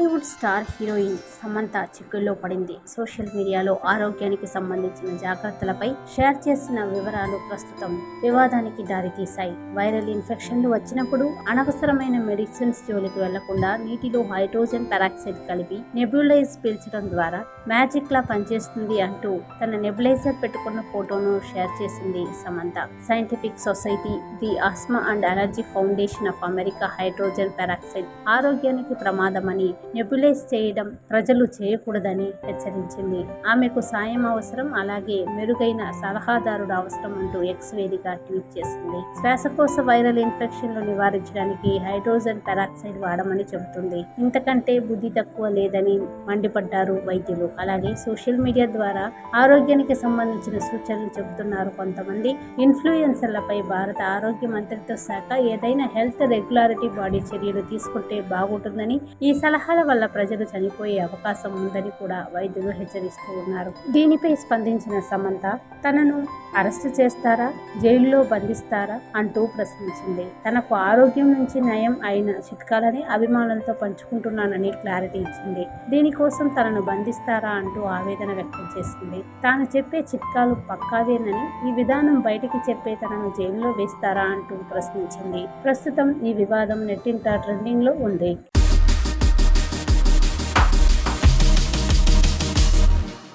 Bollywood star heroine Samantha చిక్కుల్లో పడింది. Social మీడియాలో ఆరోగ్యానికి సంబంధించిన జాగ్రత్తలపై షేర్ చేసిన వివరాలు ప్రస్తుతం వివాదానికి దారితీశాయి. వైరల్ ఇన్ఫెక్షన్లు వచ్చినప్పుడు అనవసరమైన మెడిసిన్స్ జోలికి వెళ్ళకుండా నీటిలో హైడ్రోజన్ పెరాక్సైడ్ కలిపి నెబ్యులైజ్ పీల్చడం ద్వారా మ్యాజిక్ లా పనిచేస్తుంది అంటూ తన నెబులైజర్ పెట్టుకున్న ఫోటోను షేర్ చేసింది Samantha. Scientific society the asthma and allergy foundation of America hydrogen peroxide ఆరోగ్యానికి ప్రమాదమని నెబులైజ్ చేయడం ప్రజలు చేయకూడదని హెచ్చరించింది. ఆమెకు సాయం అవసరం అలాగే మెరుగైన సలహాదారుడు అవసరం అంటూ ఎక్స్ వేదిక ట్వీట్ చేసింది. శ్వాసకోశ వైరల్ ఇన్ఫెక్షన్లు నివారించడానికి హైడ్రోజన్ పెరాక్సైడ్ వాడమని చెబుతుంది. ఇంతకంటే బుద్ధి తక్కువ లేదని మండిపడ్డారు వైద్యులు. అలాగే సోషల్ మీడియా ద్వారా ఆరోగ్యానికి సంబంధించిన సూచనలు చెబుతున్నారు కొంతమంది. ఇన్ఫ్లుయెన్సర్లపై భారత ఆరోగ్య మంత్రిత్వ శాఖ ఏదైనా హెల్త్ రెగ్యులారిటీ బాడీ చర్యలు తీసుకుంటే బాగుంటుందని ఈ సలహాల వల్ల ప్రజలు చనిపోయే అవకాశం ఉందని కూడా వైద్యులు హెచ్చరిస్తూ ఉన్నారు. దీనిపై స్పందించిన సమంత తనను అరెస్టు చేస్తారా? జైల్లో బంధిస్తారా? అంటూ ప్రశ్నించింది. తనకు ఆరోగ్యం నుంచి నయం అయిన చిట్కాలని అభిమానులతో పంచుకుంటున్నానని క్లారిటీ ఇచ్చింది. దీనికోసం తనను బంధిస్తారా అంటూ ఆవేదన వ్యక్తం చేసింది. తాను చెప్పే చిట్కాలు పక్కావేనని ఈ విధానం బయటికి చెప్పే తనను జైల్లో వేస్తారా అంటూ ప్రశ్నించింది. ప్రస్తుతం ఈ వివాదం నెట్టింట ట్రెండింగ్లో ఉంది.